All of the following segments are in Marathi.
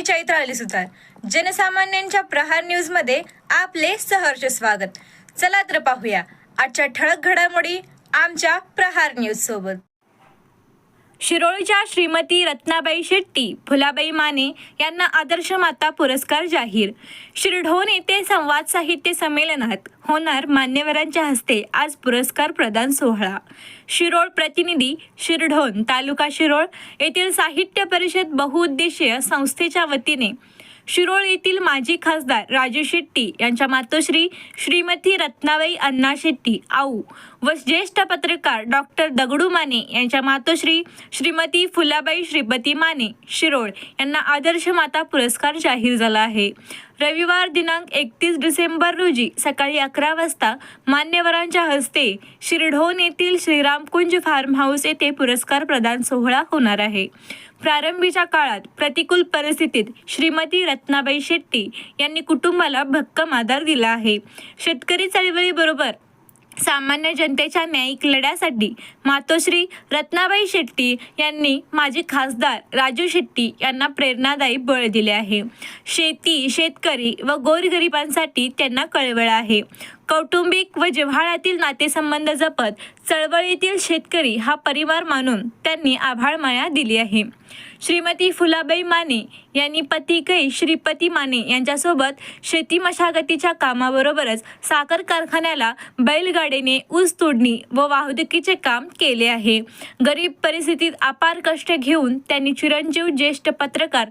मी चैत्र सुतार जनसामान्यांच्या प्रहार न्यूजमध्ये आपले सहर्ष स्वागत. चला तर पाहूया. आजच्या ठळक घडामोडी आमच्या प्रहार न्यूज सोबत शिरोळच्या श्रीमती रत्नाबाई शेट्टी फुलाबाई माने यांना आदर्श माता पुरस्कार जाहीर. शिरढोण येथे संवाद साहित्य संमेलनात होणार मान्यवरांच्या हस्ते आज पुरस्कार प्रदान सोहळा. शिरोळ प्रतिनिधी शिरढोण तालुका शिरोळ येथील साहित्य परिषद बहुउद्देशीय संस्थेच्या वतीने शिरोळ येथील माजी खासदार राजू शेट्टी यांच्या मातोश्री श्रीमती रत्नाबाई अण्णा शेट्टी आऊ व ज्येष्ठ पत्रकार डॉक्टर दगडू माने यांच्या मातोश्री श्रीमती फुलाबाई श्रीपती माने शिरोळ यांना आदर्श माता पुरस्कार जाहीर झाला आहे. रविवार दिनांक एकतीस डिसेंबर रोजी सकाळी अकरा वाजता मान्यवरांच्या हस्ते शिरढोण येथील श्रीरामकुंज फार्म हाऊस येथे पुरस्कार प्रदान सोहळा होणार आहे. प्रारंभीच्या काळात प्रतिकूल परिस्थितीत श्रीमती रत्नाबाई शेट्टी यांनी कुटुंबाला भक्कम आधार दिला आहे. शेतकरी चळवळीबरोबर सामान्य जनतेच्या न्यायिक लढ्यासाठी मातोश्री रत्नाबाई शेट्टी यांनी माजी खासदार राजू शेट्टी यांना प्रेरणादायी बळ दिले आहे. शेती शेतकरी व गोरगरिबांसाठी त्यांना कळवळ आहे. कौटुंबिक व जिव्हाळ्यातील नातेसंबंध जपत चळवळीतील शेतकरी हा परिवार मानून त्यांनी आभाळमाया दिली आहे. श्रीमती फुलाबाई माने यांनी पती कै श्रीपती माने यांच्यासोबत शेती मशागतीच्या कामाबरोबरच साखर कारखान्याला बैलगाडीने ऊस तोडणी व वाहतुकीचे काम केले आहे. गरीब परिस्थितीत अपार कष्ट घेऊन त्यांनी चिरंजीव ज्येष्ठ पत्रकार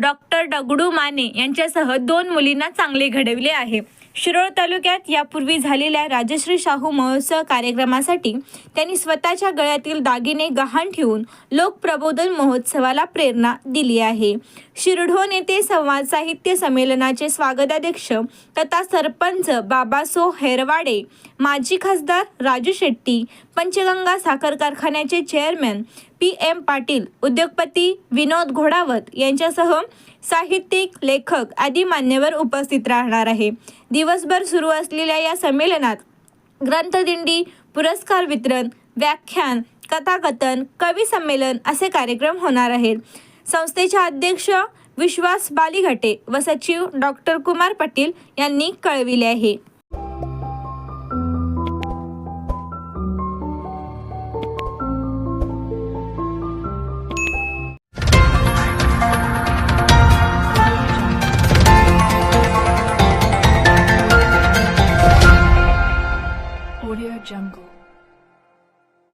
डॉक्टर डगडू माने यांच्यासह दोन मुलींना चांगले घडविले आहे. शिरोळ तालुक्यात यापूर्वी झालेल्या राजश्री शाहू महोत्सव कार्यक्रमासाठी त्यांनी स्वतःच्या गळ्यातील दागिने गहाण ठेवून लोकप्रबोधन महोत्सवाला प्रेरणा दिली आहे. शिरढोण येथे संवाद साहित्य संमेलनाचे स्वागताध्यक्ष तथा सरपंच बाबासो हेरवाडे माजी खासदार राजू शेट्टी पंचगंगा साखर कारखान्याचे चेअरमॅन पी एम पाटील उद्योगपती विनोद घोडावत यांच्यासह साहित्यिक लेखक आदी मान्यवर उपस्थित राहणार आहे. दिवसभर सुरू असलेल्या या संमेलनात ग्रंथदिंडी पुरस्कार वितरण व्याख्यान कथाकथन कवी संमेलन असे कार्यक्रम होणार आहेत. संस्थेच्या अध्यक्ष विश्वास बालीघाटे व सचिव डॉक्टर कुमार पाटील यांनी कळविले आहे. Jungle.